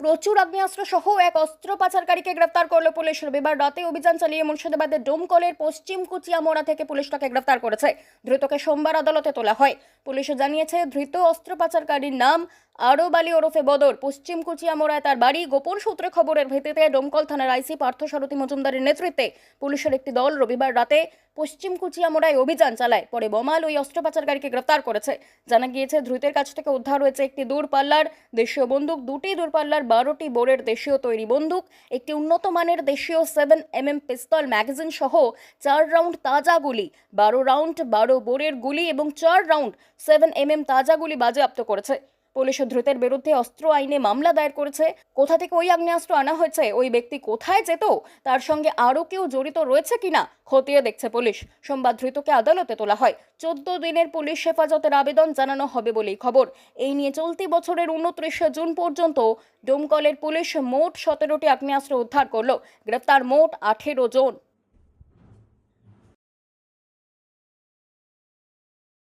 প্রচুর আগ্নেয়াস্ত্র সহ এক অস্ত্র পাচারকারীকে গ্রেফতার করল পুলিশ। রবিবার রাতে অভিযান চালিয়ে মুর্শিদাবাদের ডোমকলের পশ্চিম কুচিয়ামোড়া থেকে পুলিশ তাকে গ্রেফতার করেছে। ধৃতকে সোমবার আদালতে তোলা হয়। পুলিশ জানিয়েছে, ধৃত অস্ত্র পাচারকারীর নাম আরব আলী ওরফে বদর। পশ্চিম কুচিয়ামোড়ায় তার বাড়ি। গোপন সূত্রে খবরের ভিত্তিতে ডোমকল থানার আইসি পার্থসারথী মজুমদারের নেতৃত্বে পুলিশের একটি দল রবিবার রাতে পশ্চিম কুচিয়ামোড়ায় অভিযান চালায়। পরে বোমাল ওই অস্ত্র পাচারকারীকে গ্রেফতার করেছে। জানা গিয়েছে, ধৃতের কাছ থেকে উদ্ধার হয়েছে একটি দূরপাল্লার দেশীয় বন্দুক। দুটি দূরপাল্লার, বারোটি বোরের দেশীয় তৈরি বন্দুক, একটি উন্নত মানের দেশীয় seven M M pistol magazine সহ চার রাউন্ড তাজা গুলি, বারো রাউন্ড, বারো বোরের গুলি এবং চার রাউন্ড সেভেন এম এম তাজা গুলি বাজেয়াপ্ত করেছে। পুলিশ ধৃতের বিরুদ্ধে অস্ত্র আইনে মামলা দায়ের করেছে। কোথা থেকে ওই আগ্নেয়াস্ত্র আনা হয়েছে? ওই ব্যক্তি কোথায় যেত? তার সঙ্গে আরও কেউ জড়িত রয়েছে কিনা? খতিয়ে দেখছে পুলিশ। সোমবার ধৃতকে আদালতে তোলা হয়। চোদ্দ দিনের পুলিশ হেফাজতের আবেদন জানানো হবে বলেই খবর। এই নিয়ে চলতি বছরের উনত্রিশে জুন পর্যন্ত ডোমকলের পুলিশ মোট সতেরোটি আগ্নেয়াস্ত্র উদ্ধার করল। গ্রেপ্তার মোট আঠেরো জন।